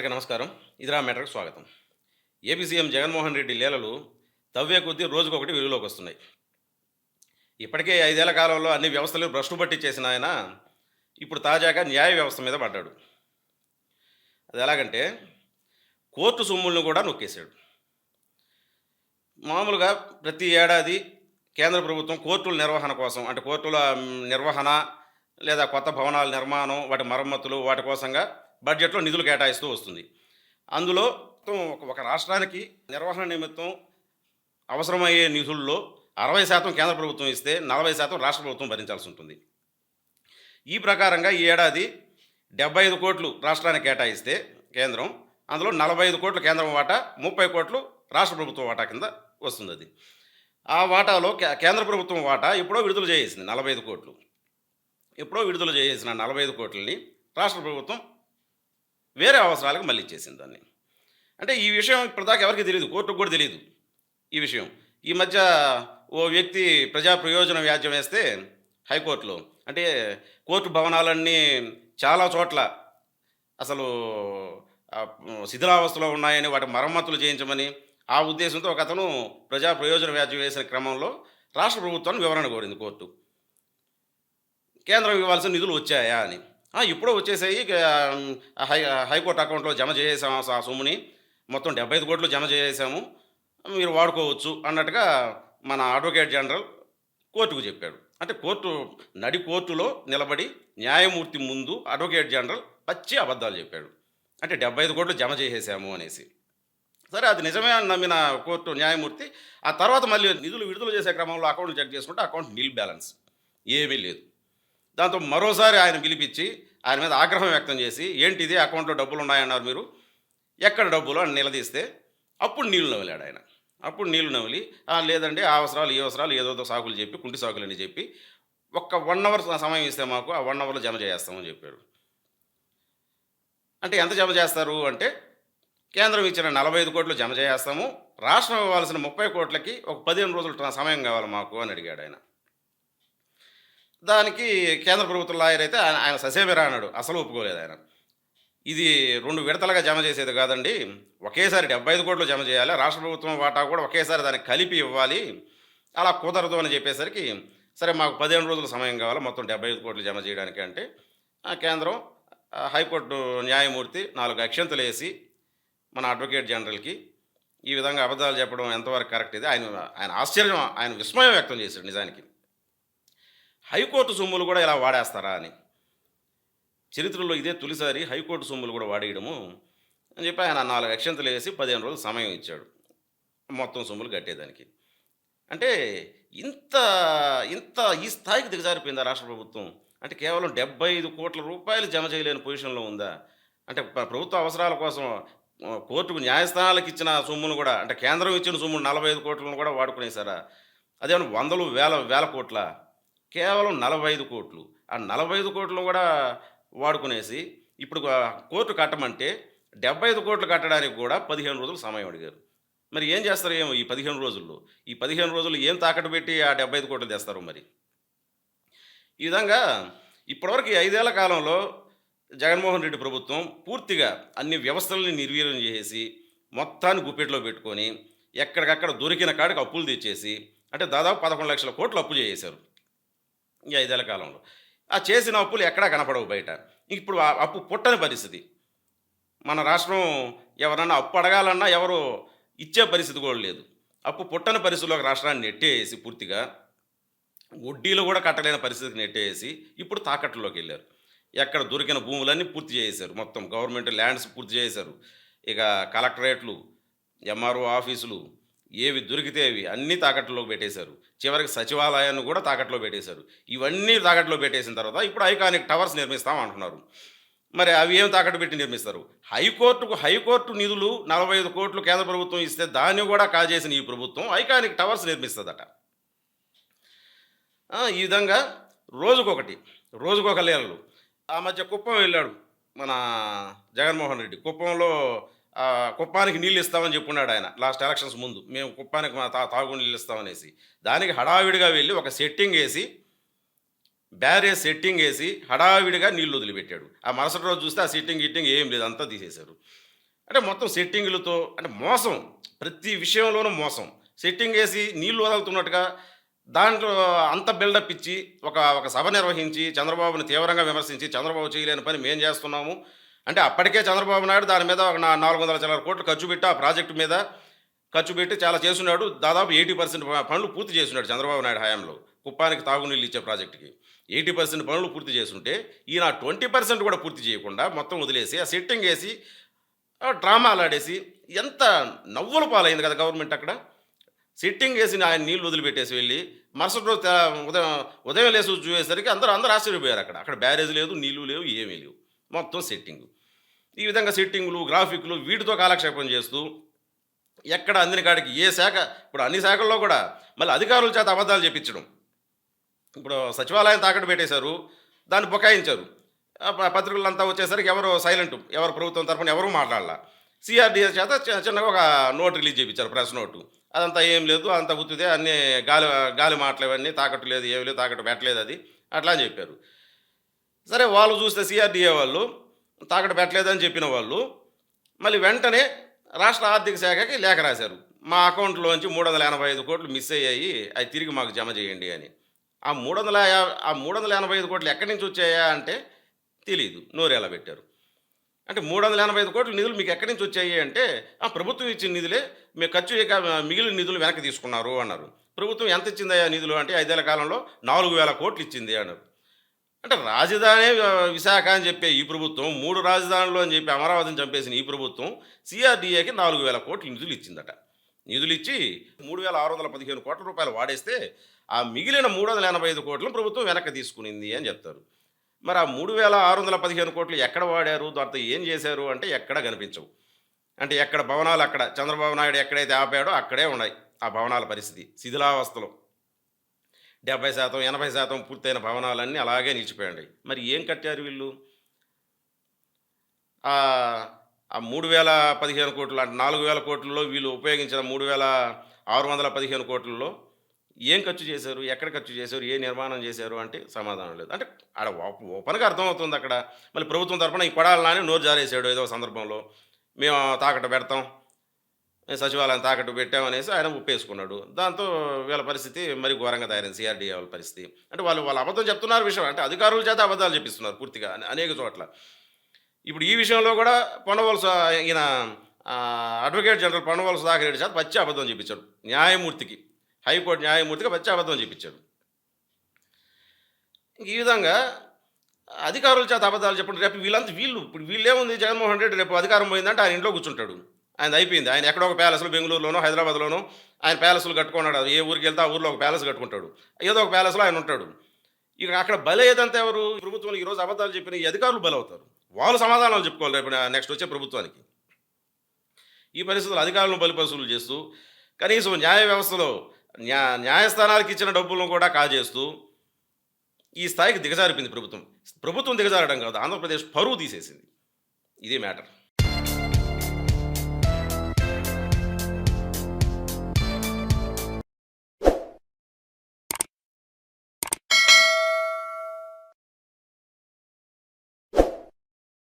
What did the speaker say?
నమస్కారం. ఇదిరా మెటర్కి స్వాగతం. ఏపీ సీఎం జగన్మోహన్ రెడ్డి లీలలు తవ్వే కొద్దీ రోజుకొకటి వెలుగులోకి వస్తున్నాయి. ఇప్పటికే ఐదేళ్ళ కాలంలో అన్ని వ్యవస్థలు భ్రష్టు పట్టి చేసిన ఆయన ఇప్పుడు తాజాగా న్యాయ వ్యవస్థ మీద పడ్డాడు. అది ఎలాగంటే కోర్టు సొమ్ములను కూడా నొక్కేశాడు. మామూలుగా ప్రతి ఏడాది కేంద్ర ప్రభుత్వం కోర్టుల నిర్వహణ కోసం అంటే కోర్టుల నిర్వహణ లేదా కొత్త భవనాల నిర్మాణం వాటి మరమ్మతులు వాటి కోసంగా బడ్జెట్లో నిధులు కేటాయిస్తూ వస్తుంది. అందులో ఒక- ఒక రాష్ట్రానికి నిర్వహణ నిమిత్తం అవసరమయ్యే నిధుల్లో అరవై శాతం కేంద్ర ప్రభుత్వం ఇస్తే నలభై శాతం రాష్ట్ర ప్రభుత్వం భరించాల్సి ఉంటుంది. ఈ ప్రకారంగా ఈ ఏడాది డెబ్బై ఐదు కోట్లు రాష్ట్రానికి కేటాయిస్తే కేంద్రం అందులో నలభై ఐదు కోట్లు కేంద్రం వాటా ముప్పై కోట్లు రాష్ట్ర ప్రభుత్వం వాటా కింద వస్తుంది అది. ఆ వాటాలో కే- కేంద్ర ప్రభుత్వం వాటా ఎప్పుడో విడుదల చేసింది నలభై ఐదు కోట్లు. ఎప్పుడో విడుదల చేసిన నలభై ఐదు కోట్లని రాష్ట్ర ప్రభుత్వం వేరే అవసరాలకు మళ్ళీ ఇచ్చేసింది దాన్ని. అంటే ఈ విషయం ఇప్పటిదాకా ఎవరికి తెలియదు కోర్టుకు కూడా తెలియదు ఈ విషయం. ఈ మధ్య ఓ వ్యక్తి ప్రజా ప్రయోజన వ్యాజ్యం వేస్తే హైకోర్టులో అంటే కోర్టు భవనాలన్నీ చాలా చోట్ల అసలు శిథిలావస్థలో ఉన్నాయని వాటి మరమ్మతులు చేయించమని ఆ ఉద్దేశంతో ఒక అతను ప్రజా ప్రయోజన వ్యాజ్యం వేసిన క్రమంలో రాష్ట్ర ప్రభుత్వాన్ని వివరణ కోరింది కోర్టు. కేంద్రం ఇవ్వాల్సిన నిధులు వచ్చాయా అని. ఇప్పుడో వచ్చేసాయి హై హైకోర్టు అకౌంట్లో జమ చేసేసాము ఆ సొమ్ముని. మొత్తం డెబ్బై ఐదు కోట్లు జమ చేసేసాము. మీరు వాడుకోవచ్చు అన్నట్టుగా మన అడ్వకేట్ జనరల్ కోర్టుకు చెప్పాడు. అంటే కోర్టు నడి కోర్టులో నిలబడి న్యాయమూర్తి ముందు అడ్వకేట్ జనరల్ పచ్చి అబద్ధాలు చెప్పాడు. అంటే డెబ్బై ఐదు కోట్లు జమ చేసేసాము అనేసి. సరే అది నిజమే అని నమ్మిన కోర్టు న్యాయమూర్తి ఆ తర్వాత మళ్ళీ నిధులు విడుదల చేసే క్రమంలో అకౌంట్ చెక్ చేసుకుంటే అకౌంట్ నిల్ బ్యాలెన్స్. ఏమీ లేదు. దాంతో మరోసారి ఆయన పిలిపించి ఆయన మీద ఆగ్రహం వ్యక్తం చేసి ఏంటి ఇది అకౌంట్లో డబ్బులు ఉన్నాయన్నారు మీరు. ఎక్కడ డబ్బులు? అని నిలదీస్తే అప్పుడు నీళ్ళు నవ్వలేడు ఆయన. అప్పుడు నీళ్ళు నవ్వులి లేదండి ఆ అవసరాలు ఈ అవసరాలు ఏదో సాకులు చెప్పి కుంటి సాకులు అని చెప్పి ఒక్క వన్ అవర్ సమయం ఇస్తే మాకు ఆ వన్ అవర్లో జమ చేస్తామని చెప్పాడు. అంటే ఎంత జమ చేస్తారు అంటే కేంద్రం ఇచ్చిన నలభై ఐదు కోట్లు జమ చేస్తాము. రాష్ట్రం ఇవ్వాల్సిన ముప్పై కోట్లకి ఒక పదిహేను రోజులు సమయం కావాలి మాకు అని అడిగాడు ఆయన. దానికి కేంద్ర ప్రభుత్వ లాయర్ అయితే ఆయన ఆయన ససేమిరా అన్నాడు. అసలు ఒప్పుకోలేదు ఆయన. ఇది రెండు విడతలుగా జమ చేసేది కాదండి. ఒకేసారి డెబ్బై ఐదు కోట్లు జమ చేయాలి. రాష్ట్ర ప్రభుత్వం వాటా కూడా ఒకేసారి దానికి కలిపి ఇవ్వాలి. అలా కుదరదు అని చెప్పేసరికి సరే మాకు పదిహేను రోజుల సమయం కావాలి. మొత్తం డెబ్బై ఐదు కోట్లు జమ చేయడానికి అంటే ఆ కేంద్రం హైకోర్టు న్యాయమూర్తి నాలుగు అక్షంతలు వేసి మన అడ్వకేట్ జనరల్కి ఈ విధంగా అబద్ధాలు చెప్పడం ఎంతవరకు కరెక్ట్ ఇది? ఆయన ఆయన ఆశ్చర్యం ఆయన విస్మయం వ్యక్తం చేశాడు నిజానికి. హైకోర్టు సొమ్ములు కూడా ఇలా వాడేస్తారా అని. చరిత్రలో ఇదే తొలిసారి హైకోర్టు సొమ్ములు కూడా వాడేయడము అని చెప్పి ఆయన నాలుగు అక్షంతలు వేసి పదిహేను రోజులు సమయం ఇచ్చాడు మొత్తం సొమ్ములు కట్టేదానికి. అంటే ఇంత ఇంత ఈ స్థాయికి దిగజారిపోయిందా రాష్ట్ర ప్రభుత్వం? అంటే కేవలం డెబ్బై ఐదు కోట్ల రూపాయలు జమ చేయలేని పొజిషన్లో ఉందా? అంటే ప్రభుత్వ అవసరాల కోసం కోర్టుకు న్యాయస్థానాలకు ఇచ్చిన సొమ్మును కూడా అంటే కేంద్రం ఇచ్చిన సొమ్మును నలభై ఐదు కోట్లను కూడా వాడుకునేసారా అదేమన్నా వందలు వేల వేల కోట్ల? కేవలం నలభై ఐదు కోట్లు. ఆ నలభై ఐదు కోట్లు కూడా వాడుకునేసి ఇప్పుడు కోర్టు కట్టమంటే డెబ్బై ఐదు కోట్లు కట్టడానికి కూడా పదిహేను రోజులు సమయం అడిగారు. మరి ఏం చేస్తారు ఏమో ఈ పదిహేను రోజుల్లో? ఈ పదిహేను రోజులు ఏం తాకట్టు పెట్టి ఆ డెబ్బై ఐదు కోట్లు తెస్తారు మరి? ఈ విధంగా ఇప్పటివరకు ఐదేళ్ళ కాలంలో జగన్మోహన్ రెడ్డి ప్రభుత్వం పూర్తిగా అన్ని వ్యవస్థలని నిర్వీర్యం చేసి మొత్తాన్ని గుప్పెట్లో పెట్టుకొని ఎక్కడికక్కడ దొరికిన కాడికి అప్పులు తెచ్చేసి అంటే దాదాపు పదకొండు లక్షల కోట్లు అప్పు చేసేశారు. ఈ ఐదేళ్ళ కాలంలో. ఆ చేసిన అప్పులు ఎక్కడా కనపడవు బయట. ఇప్పుడు అప్పు పుట్టని పరిస్థితి. మన రాష్ట్రం ఎవరన్నా అప్పు అడగాలన్నా ఎవరు ఇచ్చే పరిస్థితి కూడా లేదు. అప్పు పుట్టని పరిస్థితిలోకి రాష్ట్రాన్ని నెట్టేసి పూర్తిగా వడ్డీలు కూడా కట్టలేని పరిస్థితికి నెట్టేసి ఇప్పుడు తాకట్లోకి వెళ్ళారు. ఎక్కడ దొరికిన భూములన్నీ పూర్తి చేసేశారు. మొత్తం గవర్నమెంట్ ల్యాండ్స్ పూర్తి చేశారు ఇక కలెక్టరేట్లు ఎంఆర్ఓ ఆఫీసులు ఏవి దొరికితే అవి అన్నీ తాకట్లో పెట్టేశారు. చివరికి సచివాలయాన్ని కూడా తాకట్లో పెట్టేశారు. ఇవన్నీ తాకట్లో పెట్టేసిన తర్వాత ఇప్పుడు ఐకానిక్ టవర్స్ నిర్మిస్తాం అంటున్నారు. మరి అవి ఏం తాకట్టు పెట్టి నిర్మిస్తారు? హైకోర్టుకు హైకోర్టు నిధులు నలభై ఐదు కోట్లు కేంద్ర ప్రభుత్వం ఇస్తే దాన్ని కూడా కాజేసిన ఈ ప్రభుత్వం ఐకానిక్ టవర్స్ నిర్మిస్తుందట. ఈ విధంగా రోజుకొకటి రోజుకొక లీలలు ఆ మధ్య కుప్పం వెళ్ళాడు మన జగన్మోహన్ రెడ్డి. కుప్పంలో కుప్పానికి నీళ్ళు ఇస్తామని చెప్పున్నాడు ఆయన. లాస్ట్ ఎలక్షన్స్ ముందు. మేము కుప్పానికి మా తా తాగు నీళ్ళు ఇస్తామనేసి. దానికి హడావిడిగా వెళ్ళి ఒక సెట్టింగ్ వేసి బ్యారేజ్ సెట్టింగ్ వేసి హడావిడిగా నీళ్ళు వదిలిపెట్టాడు. ఆ మరుసటి రోజు చూస్తే ఆ సెట్టింగ్ గిట్టింగ్ ఏం లేదు. అంతా తీసేశారు. అంటే మొత్తం సెట్టింగులతో అంటే మోసం. ప్రతి విషయంలోనూ మోసం. సెట్టింగ్ వేసి నీళ్ళు వదులుతున్నట్టుగా దాంట్లో అంత బిల్డప్ ఇచ్చి ఒక ఒక సభ నిర్వహించి చంద్రబాబుని తీవ్రంగా విమర్శించి చంద్రబాబు చేయలేని పని మేము చేస్తున్నాము. అంటే అప్పటికే చంద్రబాబు నాయుడు దాని మీద ఒక నా- నాలుగు వందల చిల్లర కోట్లు ఖర్చు పెట్టి ఆ ప్రాజెక్టు మీద ఖర్చు పెట్టి చాలా చేస్తున్నాడు. దాదాపు ఎయిటీ పర్సెంట్ పనులు పూర్తి చేస్తున్నాడు చంద్రబాబు నాయుడు హయాంలో. కుప్పానికి తాగునీళ్ళు ఇచ్చే ప్రాజెక్టుకి. ఎయిటీ పర్సెంట్ పనులు పూర్తి చేస్తుంటే ఈయన ట్వంటీ పర్సెంట్ కూడా పూర్తి చేయకుండా మొత్తం వదిలేసి ఆ సెట్టింగ్ వేసి ఆ డ్రామాలు ఆడేసి ఎంత నవ్వుల పాలైంది కదా గవర్నమెంట్ అక్కడ. సిట్టింగ్ వేసి ఆయన నీళ్ళు వదిలిపెట్టేసి వెళ్ళి మరుసటి రోజు తే- ఉదయం ఉదయం లేసి చూసేసరికి అందరూ అందరూ ఆశ్చర్యపోయారు అక్కడ. అక్కడ బ్యారేజ్ లేదు నీళ్ళు లేవు ఏమీ లేవు. మొత్తం సెట్టింగు. ఈ విధంగా సెట్టింగులు గ్రాఫిక్లు వీటితో కాలక్షేపం చేస్తూ ఎక్కడ అందిన కాడికి ఏ శాఖ ఇప్పుడు అన్ని శాఖల్లో కూడా మళ్ళీ అధికారుల చేత అబద్ధాలు చెప్పించడం. ఇప్పుడు సచివాలయం తాకట్టు పెట్టేశారు దాన్ని బొకాయించారు. పత్రికలంతా వచ్చేసరికి ఎవరు సైలెంట్ ఎవరు ప్రభుత్వం తరఫున ఎవరు మాట్లాడాల. సిఆర్డిఎస్ చేత చి- చిన్నగా ఒక నోట్ రిలీజ్ చేయించారు ప్రెస్ నోటు. అదంతా ఏం లేదు అంత గుర్తుదే అన్నీ గాలి గాలి మాటలు ఇవన్నీ తాకట్టు లేదు ఏమి లేదు తాకట్టు పెట్టలేదు అది. అట్లా అని చెప్పారు. సరే వాళ్ళు చూస్తే సిఆర్డిఏ వాళ్ళు తాకట్టు పెట్టలేదని చెప్పిన వాళ్ళు మళ్ళీ వెంటనే రాష్ట్ర ఆర్థిక శాఖకి లేఖ రాశారు. మా అకౌంట్లోంచి మూడు వందల ఎనభై ఐదు కోట్లు మిస్ అయ్యాయి అవి తిరిగి మాకు జమ చేయండి అని. ఆ మూడు వందల ఆ మూడు వందల ఎనభై ఐదు కోట్లు ఎక్కడి నుంచి వచ్చాయా అంటే తెలియదు నోరేలా పెట్టారు. అంటే మూడు వందల ఎనభై ఐదు కోట్ల నిధులు మీకు ఎక్కడి నుంచి వచ్చాయి అంటే ఆ ప్రభుత్వం ఇచ్చిన నిధులే మీ ఖర్చు చేయక మిగిలిన నిధులు వెనక్కి తీసుకున్నారు అన్నారు. ప్రభుత్వం ఎంత ఇచ్చిందయ్యా నిధులు అంటే ఐదేళ్ళ కాలంలో నాలుగు వేల కోట్లు ఇచ్చింది అన్నారు. అంటే రాజధాని విశాఖ అని చెప్పే ఈ ప్రభుత్వం మూడు రాజధానులు అని చెప్పి అమరావతిని చంపేసిన ఈ ప్రభుత్వం సిఆర్డీఏకి నాలుగు వేల కోట్ల నిధులు ఇచ్చిందట. నిధులు ఇచ్చి మూడు వేల ఆరు వందల పదిహేను కోట్ల రూపాయలు వాడేస్తే ఆ మిగిలిన మూడు వందల ఎనభై ఐదు కోట్లను ప్రభుత్వం వెనక్కి తీసుకునింది అని చెప్తారు. మరి ఆ మూడు వేల ఆరు వందల పదిహేను కోట్లు ఎక్కడ వాడారు? దాంతో ఏం చేశారు? అంటే ఎక్కడ కనిపించవు. అంటే ఎక్కడ భవనాలు అక్కడ చంద్రబాబు నాయుడు ఎక్కడైతే ఆపాడో అక్కడే ఉన్నాయి ఆ భవనాల పరిస్థితి శిథిలావస్థలో. డెబ్బై శాతం ఎనభై శాతం పూర్తయిన భవనాలన్నీ అలాగే నిలిచిపోయాయి మరి ఏం కట్టారు వీళ్ళు? ఆ మూడు వేల పదిహేను కోట్లు అంటే నాలుగు వేల కోట్లలో వీళ్ళు ఉపయోగించిన మూడు వేల ఆరు వందల పదిహేను కోట్లలో ఏం ఖర్చు చేశారు? ఎక్కడ ఖర్చు చేశారు? ఏ నిర్మాణం చేశారు? అంటే సమాధానం లేదు. అంటే ఆడ ఓపెన్గా అర్థమవుతుంది అక్కడ. మళ్ళీ ప్రభుత్వం తరఫున ఈ కొడాలి నోరు జారేసాడు ఏదో సందర్భంలో. మేము తాకట్టు పెడతాం. సచివాలయం తాకట్టు పెట్టామనేసి ఆయన ఒప్పేసుకున్నాడు దాంతో వీళ్ళ పరిస్థితి మరి ఘోరంగా తయారైంది సిఆర్డీఏ వాళ్ళ పరిస్థితి. అంటే వాళ్ళు వాళ్ళ అబద్ధం చెప్తున్నారు విషయం అంటే అధికారుల చేత అబద్ధాలు చెప్పిస్తున్నారు పూర్తిగా అనేక చోట్ల. ఇప్పుడు ఈ విషయంలో కూడా పొండవలస ఈయన అడ్వకేట్ జనరల్ పొండవలస దాఖరెడ్డి చేత పచ్చి అబద్ధం చెప్పించాడు న్యాయమూర్తికి హైకోర్టు న్యాయమూర్తిగా పచ్చి అబద్ధం చెప్పించాడు ఈ విధంగా అధికారుల చేత అబద్ధాలు చెప్పండి రేపు వీళ్ళంతా వీళ్ళు ఇప్పుడు వీళ్ళేముంది జగన్మోహన్ రెడ్డి రేపు అధికారం పోయిందంటే ఆయన ఇంట్లో కూర్చుంటాడు. ఆయన అయిపోయింది. ఆయన ఎక్కడో ఒక ప్యాలెస్లో బెంగళూరులోనో హైదరాబాద్లోనో ఆయన ప్యాలెస్లు కట్టుకున్నాడు. అది ఏ ఊరికి వెళ్తే ఆ ఊర్లో ఒక ప్యాలెస్ కట్టుకుంటాడు. ఏదో ఒక ప్యాలెస్లో ఆయన ఉంటాడు. ఇక అక్కడ బలయ్యేదంతా ఎవరు? ప్రభుత్వం ఈరోజు అబద్ధాలు చెప్పిన ఈ అధికారులు బలవుతారు. వాళ్ళు సమాధానాలు చెప్పుకోవాలి రేపు నెక్స్ట్ వచ్చే ప్రభుత్వానికి. ఈ పరిస్థితుల్లో అధికారులను బలిపరుసులు చేస్తూ కనీసం న్యాయ వ్యవస్థలో న్యా న్యాయస్థానాలకు ఇచ్చిన డబ్బులను కూడా కాజేస్తూ ఈ స్థాయికి దిగజారిపోయింది ప్రభుత్వం. ప్రభుత్వం దిగజారడం కాదు ఆంధ్రప్రదేశ్ పరువు తీసేసింది. ఇదే మ్యాటర్.